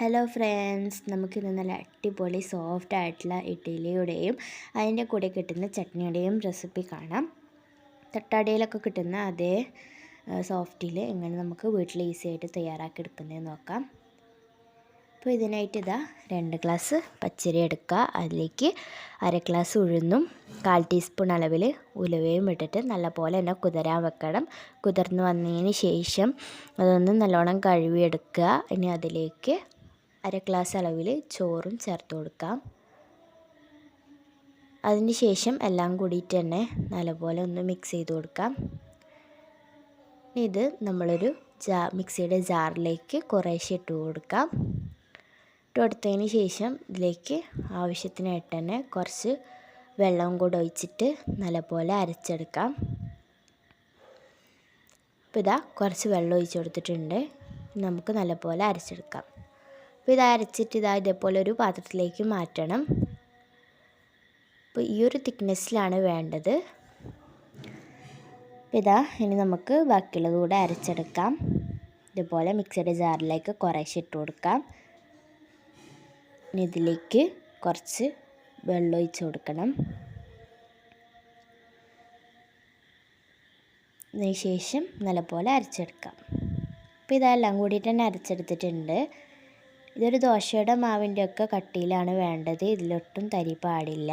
Hello friends നമുക്കിന്ന് നല്ല അടിപൊളി സോഫ്റ്റ് ആയിട്ടുള്ള ഇഡ്ഡലിയുടെയും അതിന്റെ കൂടെ കിട്ടുന്ന ചട്നിയുടെയും റെസിപ്പി കാണാം. തട്ടാടിയിലൊക്കെ കിട്ടുന്ന അതേ സോഫ്റ്റിൽ എങ്ങനെ നമുക്ക് വീട്ടിൽ ഈസി ആയിട്ട് തയ്യാറാക്കി എടുക്കുന്നതെന്ന് നോക്കാം. അപ്പോൾ ഇതിനായിട്ട് ഇതാ രണ്ട് ഗ്ലാസ് പച്ചരി എടുക്കുക. അതിലേക്ക് അര ഗ്ലാസ് ഉഴുന്നും കാൽ ടീസ്പൂൺ അളവിൽ ഉലുവയും ഇട്ടിട്ട് നല്ലപോലെ തന്നെ കുതിരാൻ വെക്കണം. കുതിർന്ന് വന്നതിന് ശേഷം അതൊന്ന് നല്ലോണം കഴുകിയെടുക്കുക. ഇനി അതിലേക്ക് അര ഗ്ലാസ് അളവിൽ ചോറും ചേർത്ത് കൊടുക്കാം. അതിന് ശേഷം എല്ലാം കൂടിയിട്ട് തന്നെ നല്ലപോലെ ഒന്ന് മിക്സ് ചെയ്ത് കൊടുക്കാം. ഇത് നമ്മളൊരു ജാ മിക്സിയുടെ ജാറിലേക്ക് കുറേശ്ശെ ഇട്ട് കൊടുക്കാം. ഇട്ട് കൊടുത്തതിന് ശേഷം ഇതിലേക്ക് ആവശ്യത്തിനായിട്ട് തന്നെ കുറച്ച് വെള്ളം കൂടെ ഒഴിച്ചിട്ട് നല്ലപോലെ അരച്ചെടുക്കാം. ഇപ്പം ഇതാ കുറച്ച് വെള്ളം ഒഴിച്ച് കൊടുത്തിട്ടുണ്ട്. നമുക്ക് നല്ലപോലെ അരച്ചെടുക്കാം. അപ്പോൾ ഇത് അരച്ചിട്ട് ഇതാ ഇതേപോലെ ഒരു പാത്രത്തിലേക്ക് മാറ്റണം. അപ്പോൾ ഈ ഒരു തിക്നെസ്സിലാണ് വേണ്ടത്. അപ്പോൾ ഇതാ ഇനി നമുക്ക് ബാക്കിയുള്ളത് കൂടെ അരച്ചെടുക്കാം. ഇതുപോലെ മിക്സിയുടെ ജാറിലേക്ക് കുറേശ്ശെ ഇട്ട് കൊടുക്കാം. ഇനി ഇതിലേക്ക് കുറച്ച് വെള്ളം കൊടുക്കണം. അതിന് ശേഷം നല്ലപോലെ അരച്ചെടുക്കാം. അപ്പോൾ ഇതെല്ലാം കൂടിയിട്ട് തന്നെ അരച്ചെടുത്തിട്ടുണ്ട്. ഇതൊരു ദോശയുടെ മാവിന്റെ ഒക്കെ കട്ടിയിലാണ് വേണ്ടത്. ഇതിലൊട്ടും തരി പാടില്ല.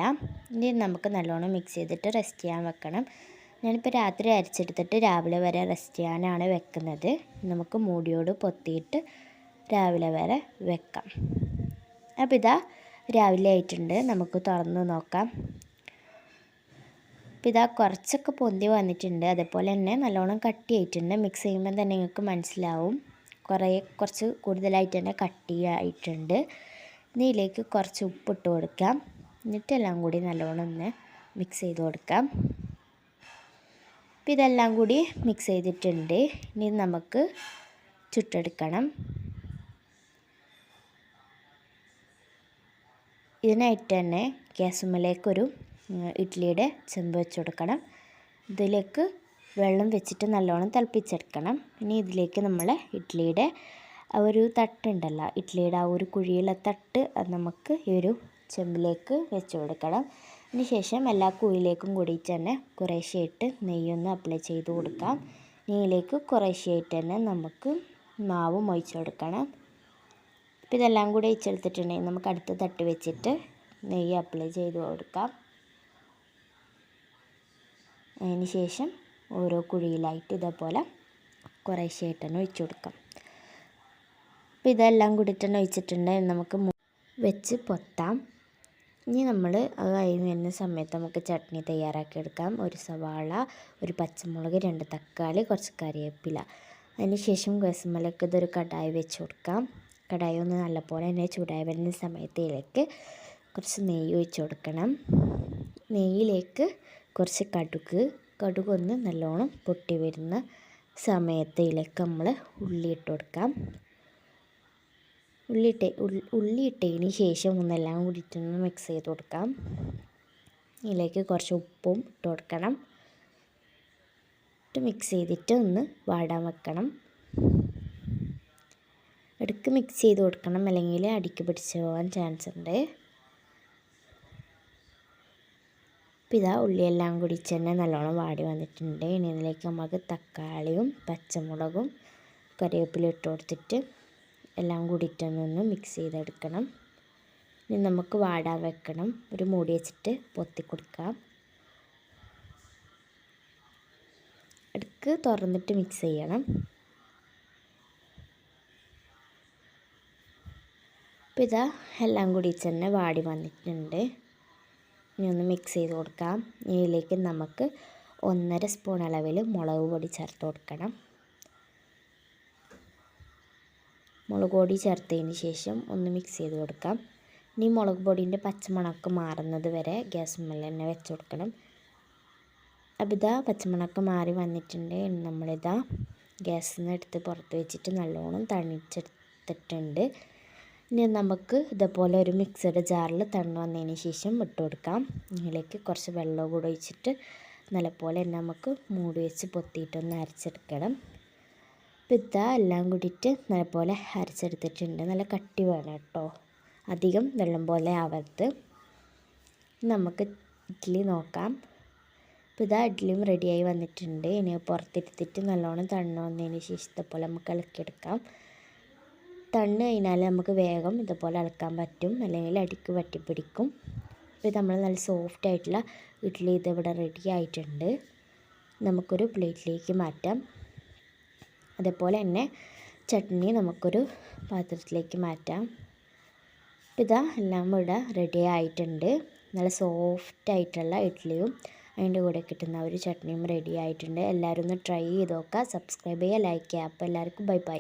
ഇനി നമുക്ക് നല്ലോണം മിക്സ് ചെയ്തിട്ട് റെസ്റ്റ് ചെയ്യാൻ വെക്കണം. ഞാനിപ്പോൾ രാത്രി അരച്ചെടുത്തിട്ട് രാവിലെ വരെ റെസ്റ്റ് ചെയ്യാനാണ് വെക്കുന്നത്. നമുക്ക് മൂടിയോട് പൊത്തിയിട്ട് രാവിലെ വരെ വെക്കാം. അപ്പോൾ ഇതാ രാവിലെ ആയിട്ടുണ്ട്. നമുക്ക് തുറന്ന് നോക്കാം. അപ്പോൾ ഇതാ കുറച്ചൊക്കെ പൊന്തി വന്നിട്ടുണ്ട്. അതേപോലെ തന്നെ നല്ലോണം കട്ടിയായിട്ടുണ്ട്. മിക്സ് ചെയ്യുമ്പോൾ തന്നെ നിങ്ങൾക്ക് മനസ്സിലാവും. കുറേ കുറച്ച് കൂടുതലായിട്ട് തന്നെ കട്ടിയായിട്ടുണ്ട് ഇതിലേക്ക് കുറച്ച് ഉപ്പിട്ട് കൊടുക്കാം. എന്നിട്ടെല്ലാം കൂടി നല്ലോണം ഒന്ന് മിക്സ് ചെയ്ത് കൊടുക്കാം. അപ്പം ഇതെല്ലാം കൂടി മിക്സ് ചെയ്തിട്ടുണ്ട്. ഇനി നമുക്ക് ചുട്ടെടുക്കണം. ഇതിനായിട്ട് തന്നെ ഗ്യാസുമ്മലേക്കൊരു ഇഡ്ഡലിയുടെ ചെമ്പ് വെച്ച് കൊടുക്കണം. ഇതിലേക്ക് വെള്ളം വെച്ചിട്ട് നല്ലോണം തിളപ്പിച്ചെടുക്കണം. ഇനി ഇതിലേക്ക് നമ്മൾ ഇഡ്ഡലിയുടെ ആ ഒരു തട്ടുണ്ടല്ലോ ഇഡ്ഡലിയുടെ ആ ഒരു കുഴിയുള്ള തട്ട് അത് നമുക്ക് ഈ ഒരു ചെമ്പിലേക്ക് വെച്ച് കൊടുക്കണം. അതിന് ശേഷം എല്ലാ കുഴിയിലേക്കും കൂടിയിട്ട് തന്നെ കുറേശ്ശെയായിട്ട് നെയ്യൊന്ന് അപ്ലൈ ചെയ്ത് കൊടുക്കാം. നെയ്യിലേക്ക് കുറേശ്ശെയായിട്ട് തന്നെ നമുക്ക് മാവ് മൊഴിച്ച് കൊടുക്കണം. അപ്പോൾ ഇതെല്ലാം കൂടി ഇച്ചെടുത്തിട്ടുണ്ടെങ്കിൽ നമുക്ക് അടുത്ത തട്ട് വെച്ചിട്ട് നെയ്യ് അപ്ലൈ ചെയ്ത് കൊടുക്കാം. അതിന് ശേഷം ഓരോ കുഴിയിലായിട്ട് ഇതേപോലെ കുറേശ്ശെയായിട്ട് തന്നെ ഒഴിച്ചു കൊടുക്കാം. അപ്പോൾ ഇതെല്ലാം കൂടിയിട്ട് തന്നെ ഒഴിച്ചിട്ടുണ്ടെങ്കിൽ നമുക്ക് വെച്ച് പൊത്താം. ഇനി നമ്മൾ അത് കഴിഞ്ഞ് വരുന്ന സമയത്ത് നമുക്ക് ചട്നി തയ്യാറാക്കി എടുക്കാം. ഒരു സവാള ഒരു പച്ചമുളക് രണ്ട് തക്കാളി കുറച്ച് കറിവേപ്പില. അതിനുശേഷം ഗസമലക്ക് ഇതൊരു കടായി വെച്ച് കൊടുക്കാം. കടായി ഒന്ന് നല്ലപോലെ തന്നെ ചൂടായി വരുന്ന സമയത്തിലേക്ക് കുറച്ച് നെയ്യ് ഒഴിച്ച് കൊടുക്കണം. നെയ്യിലേക്ക് കുറച്ച് കടുക് കടുകൊന്ന് നല്ലോണം പൊട്ടി വരുന്ന സമയത്ത് ഇതിലേക്ക് നമ്മൾ ഉള്ളി ഇട്ട് കൊടുക്കാം. ഉള്ളിയിട്ട് ഉള്ളി ഇട്ടതിന് ശേഷം ഒന്നെല്ലാം കൂടിയിട്ടൊന്ന് മിക്സ് ചെയ്ത് കൊടുക്കാം. ഇതിലേക്ക് കുറച്ച് ഉപ്പും ഇട്ട് കൊടുക്കണം. ഇട്ട് മിക്സ് ചെയ്തിട്ട് ഒന്ന് വാടാൻ വെക്കണം. ഇടയ്ക്ക് മിക്സ് ചെയ്ത് കൊടുക്കണം. അല്ലെങ്കിൽ അടിക്ക് പിടിച്ച് പോകാൻ ചാൻസ് ഉണ്ട്. അപ്പോൾ ഇതാ ഉള്ളിയെല്ലാം കൂടി തന്നെ നല്ലോണം വാടി വന്നിട്ടുണ്ട്. ഇനി ഇതിലേക്ക് നമുക്ക് തക്കാളിയും പച്ചമുളകും കറിവേപ്പിലും ഇട്ട് കൊടുത്തിട്ട് എല്ലാം കൂടിയിട്ടൊന്നൊന്ന് മിക്സ് ചെയ്തെടുക്കണം. ഇനി നമുക്ക് വാടാൻ വെക്കണം. ഒരു മൂടി വെച്ചിട്ട് പൊത്തി കൊടുക്കാം. ഇടയ്ക്ക് തുറന്നിട്ട് മിക്സ് ചെയ്യണം. അപ്പോൾ ഇതാ എല്ലാം കൂടി തന്നെ വാടി വന്നിട്ടുണ്ട്. ഇനി ഒന്ന് മിക്സ് ചെയ്ത് കൊടുക്കാം. ഇതിലേക്ക് നമുക്ക് ഒന്നര സ്പൂൺ അളവിൽ മുളക് പൊടി ചേർത്ത് കൊടുക്കണം. മുളക് പൊടി ചേർത്തതിന് ശേഷം ഒന്ന് മിക്സ് ചെയ്ത് കൊടുക്കാം. ഇനി മുളക് പൊടിന്റെ പച്ചമണക്ക് മാറുന്നത് വരെ ഗ്യാസ് മേലെ തന്നെ വെച്ച് കൊടുക്കണം. അപ്പോൾ ഇതാ പച്ചമണക്ക് മാറി വന്നിട്ടുണ്ട്. നമ്മളിതാ ഗ്യാസിൽ നിന്ന് എടുത്ത് പുറത്ത് വെച്ചിട്ട് നല്ലോണം തണിച്ചെടുത്തിട്ടുണ്ട് ഇനി നമുക്ക് ഇതുപോലെ ഒരു മിക്സഡ് ജാറിൽ തണ്ണു വന്നതിന് ശേഷം ഇട്ട് കൊടുക്കാം. ഇതിലേക്ക് കുറച്ച് വെള്ളം കൂടെ ഒഴിച്ചിട്ട് നല്ലപോലെ നമുക്ക് മൂടി വെച്ച് പൊത്തിയിട്ടൊന്ന് അരച്ചെടുക്കണം. അപ്പം എല്ലാം കൂടിയിട്ട് നല്ലപോലെ അരച്ചെടുത്തിട്ടുണ്ട്. നല്ല കട്ടി വേണം കേട്ടോ. അധികം വെള്ളം പോലെ ആവരുത്. നമുക്ക് ഇഡ്ഡലി നോക്കാം. അപ്പോൾ ഇതാ ഇഡ്ഡലിയും റെഡിയായി വന്നിട്ടുണ്ട്. ഇനി പുറത്തെടുത്തിട്ട് നല്ലോണം തണ്ണു വന്നതിന് ശേഷം ഇതുപോലെ നമുക്ക് ഇളക്കിയെടുക്കാം. തണ്ണ് കഴിഞ്ഞാൽ നമുക്ക് വേഗം ഇതുപോലെ ഇളക്കാൻ പറ്റും. അല്ലെങ്കിൽ അടിക്ക് വട്ടിപ്പിടിക്കും അപ്പോൾ നമ്മൾ നല്ല സോഫ്റ്റ് ആയിട്ടുള്ള ഇഡ്ഡലി ഇതിവിടെ റെഡി ആയിട്ടുണ്ട്. നമുക്കൊരു പ്ലേറ്റിലേക്ക് മാറ്റാം. അതേപോലെ തന്നെ ചട്നി നമുക്കൊരു പാത്രത്തിലേക്ക് മാറ്റാം. ഇതാ എല്ലാം ഇവിടെ റെഡി ആയിട്ടുണ്ട്. നല്ല സോഫ്റ്റ് ആയിട്ടുള്ള ഇഡ്ഡലിയും അതിന്റെ കൂടെ കിട്ടുന്ന ഒരു ചട്നിയും റെഡി ആയിട്ടുണ്ട്. എല്ലാവരും ഒന്ന് ട്രൈ ചെയ്ത് നോക്കുക. സബ്സ്ക്രൈബ് ചെയ്യുക ലൈക്ക് ചെയ്യുക. അപ്പോൾ എല്ലാവർക്കും ബൈ ബൈ